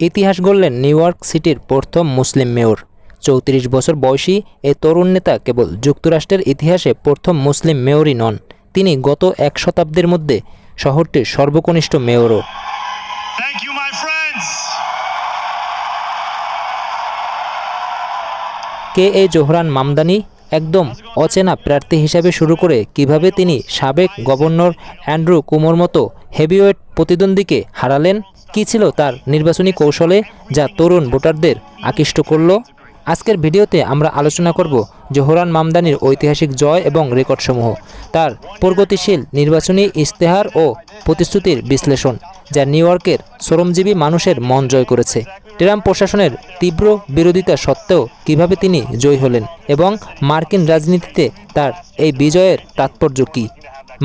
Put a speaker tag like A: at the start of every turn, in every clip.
A: ইতিহাস গড়লেন new York সিটির প্রথম মুসলিম মেয়র চৌত্রিশ বছর বয়সী এ তরুণ নেতা কেবল যুক্তরাষ্ট্রের ইতিহাসে প্রথম মুসলিম মেয়রই নন তিনি গত এক শতাব্দীর মধ্যে শহরটির সর্বকনিষ্ঠ মেয়রও. কে এ জোহরান মামদানি একদম অচেনা প্রার্থী হিসাবে শুরু করে কীভাবে তিনি সাবেক গভর্নর অ্যান্ড্রু কুমোর মতো হেভিওয়েট প্রতিদ্বন্দ্বীকে হারালেন কী ছিল তার নির্বাচনী কৌশলে যা তরুণ ভোটারদের আকৃষ্ট করল? আজকের ভিডিওতে আমরা আলোচনা করব জোহরান মামদানির ঐতিহাসিক জয় এবং রেকর্ডসমূহ, তার প্রগতিশীল নির্বাচনী ইশতেহার ও প্রতিশ্রুতির বিশ্লেষণ, যা নিউ ইয়র্কের শ্রমজীবী মানুষের মন জয় করেছে। ট্রাম্প প্রশাসনের তীব্র বিরোধিতা সত্ত্বেও কীভাবে তিনি জয়ী হলেন এবং মার্কিন রাজনীতিতে তার এই বিজয়ের তাৎপর্য কী?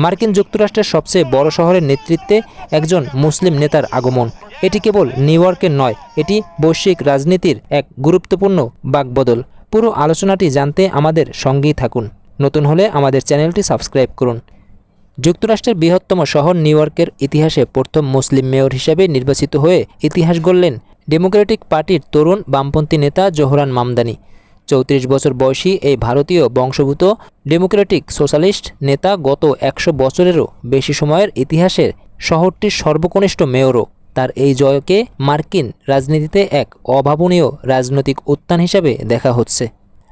A: মার্কিন যুক্তরাষ্ট্রের সবচেয়ে বড় শহরের নেতৃত্বে একজন মুসলিম নেতার আগমন। এটি কেবল নিউ ইয়র্কের নয়, এটি বৈশ্বিক রাজনীতির এক গুরুত্বপূর্ণ বাকবদল। পুরো আলোচনাটি জানতে আমাদের সঙ্গেই থাকুন। নতুন হলে আমাদের চ্যানেলটি সাবস্ক্রাইব করুন। যুক্তরাষ্ট্রের বৃহত্তম শহর নিউ ইয়র্কের ইতিহাসে প্রথম মুসলিম মেয়র হিসেবে নির্বাচিত হয়ে ইতিহাস গড়লেন ডেমোক্রেটিক পার্টির তরুণ বামপন্থী নেতা জোহরান মামদানি। চৌত্রিশ বছর বয়সী এই ভারতীয় বংশভূত ডেমোক্রেটিক সোশ্যালিস্ট নেতা গত একশো বছরেরও বেশি সময়ের ইতিহাসের শহরটির সর্বকনিষ্ঠ মেয়রও। তার এই জয়কে মার্কিন রাজনীতিতে এক অভাবনীয় রাজনৈতিক উত্থান হিসাবে দেখা হচ্ছে।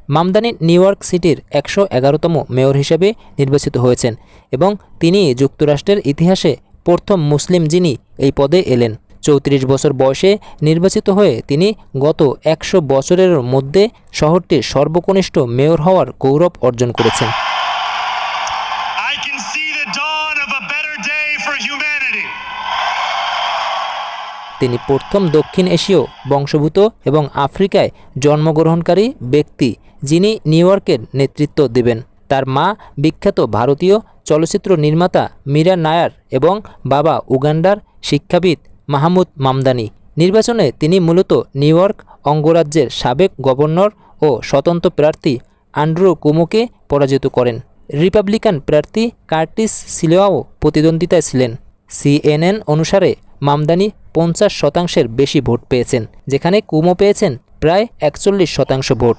A: মামদানি নিউ ইয়র্ক সিটির একশো এগারোতম মেয়র হিসেবে নির্বাচিত হয়েছেন এবং তিনি যুক্তরাষ্ট্রের ইতিহাসে প্রথম মুসলিম যিনি এই পদে এলেন। চৌত্রিশ বছর বয়সে নির্বাচিত হয়ে তিনি গত একশো বছরের মধ্যে শহরটির সর্বকনিষ্ঠ মেয়র হওয়ার গৌরব অর্জন করেছেন. তিনি প্রথম দক্ষিণ এশীয় বংশভূত এবং আফ্রিকায় জন্মগ্রহণকারী ব্যক্তি যিনি নিউ ইয়র্কের নেতৃত্ব দেবেন তার মা বিখ্যাত ভারতীয় চলচ্চিত্র নির্মাতা মীরা নায়ার এবং বাবা উগান্ডার শিক্ষাবিদ মাহমুদ মামদানি। নির্বাচনে তিনি মূলত নিউ ইয়র্ক অঙ্গরাজ্যের সাবেক গভর্নর ও স্বতন্ত্র প্রার্থী আন্ড্রু কুমোকে পরাজিত করেন। রিপাবলিকান প্রার্থী কার্টিস সিলোয়াও প্রতিদ্বন্দ্বিতায় ছিলেন। সিএনএন অনুসারে মামদানি পঞ্চাশ শতাংশের বেশি ভোট পেয়েছেন যেখানে কুমো পেয়েছেন প্রায় একচল্লিশ শতাংশ ভোট?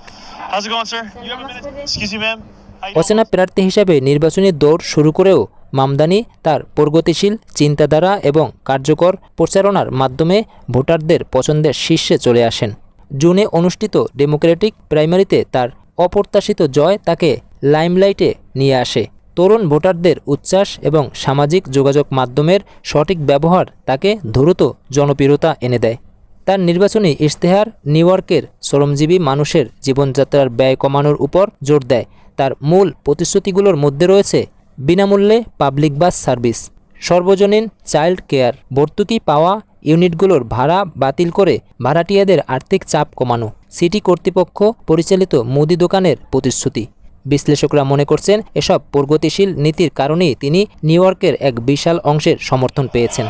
A: অচেনা প্রার্থী হিসেবে নির্বাচনী দৌড় শুরু করেও মামদানি তার প্রগতিশীল চিন্তাধারা এবং কার্যকর প্রচারণার মাধ্যমে ভোটারদের পছন্দের শীর্ষে চলে আসেন। জুনে অনুষ্ঠিত ডেমোক্রেটিক প্রাইমারিতে তার অপ্রত্যাশিত জয় তাকে লাইমলাইটে নিয়ে আসে। তরুণ ভোটারদের উচ্ছ্বাস এবং সামাজিক যোগাযোগ মাধ্যমের সঠিক ব্যবহার তাকে দ্রুত জনপ্রিয়তা এনে দেয়। তার নির্বাচনী ইশতেহার নিউ ইয়র্কের শ্রমজীবী মানুষের জীবনযাত্রার ব্যয় কমানোর উপর জোর দেয়। তার মূল প্রতিশ্রুতিগুলোর মধ্যে রয়েছে বিনামূল্যে পাবলিক বাস সার্ভিস। সর্বজনীন চাইল্ড কেয়ার ভর্তুকি পাওয়া ইউনিটগুলোর ভাড়া বাতিল করে ভাড়াটিয়াদের আর্থিক চাপ কমানো। সিটি কর্তৃপক্ষ পরিচালিত মুদি দোকানের প্রতিশ্রুতি। বিশ্লেষকরা মনে করছেন এসব প্রগতিশীল নীতির কারণেই তিনি নিউ ইয়র্কের এক বিশাল অংশের সমর্থন পেয়েছেন।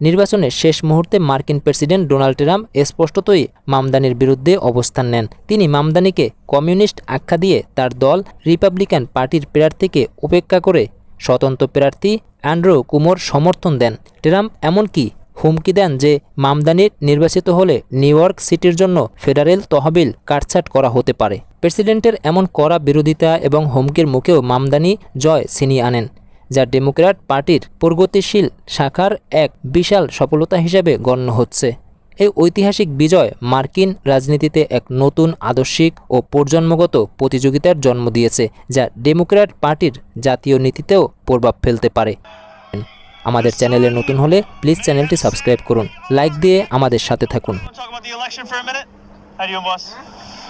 A: নির্বাচনের শেষ মুহূর্তে মার্কিন প্রেসিডেন্ট ডোনাল্ড ট্রাম্প স্পষ্টতই মামদানির বিরুদ্ধে অবস্থান নেন। তিনি মামদানিকে কমিউনিস্ট আখ্যা দিয়ে তার দল রিপাবলিকান পার্টির প্রার্থীকে উপেক্ষা করে স্বতন্ত্র প্রার্থী অ্যান্ড্রু কুমোর সমর্থন দেন। ট্রাম্প এমনকি হুমকি দেন যে মামদানির নির্বাচিত হলে নিউ ইয়র্ক সিটির জন্য ফেডারেল তহবিল কাটছাট করা হতে পারে। প্রেসিডেন্টের এমন কড়া বিরোধিতা এবং হুমকির মুখেও মামদানি জয় ছিনিয়ে আনেন। যা ডেমোক্র্যাট পার্টির প্রগতিশীল শাখার এক বিশাল সফলতা হিসেবে গণ্য হচ্ছে। এই ঐতিহাসিক বিজয় মার্কিন রাজনীতিতে এক নতুন আদর্শিক ও প্রজন্মগত প্রতিযোগিতার জন্ম দিয়েছে, যা ডেমোক্র্যাট পার্টির জাতীয় নীতিতেও প্রভাব ফেলতে পারে। আমাদের চ্যানেলে নতুন হলে প্লিজ চ্যানেলটি সাবস্ক্রাইব করুন, লাইক দিয়ে আমাদের সাথে থাকুন।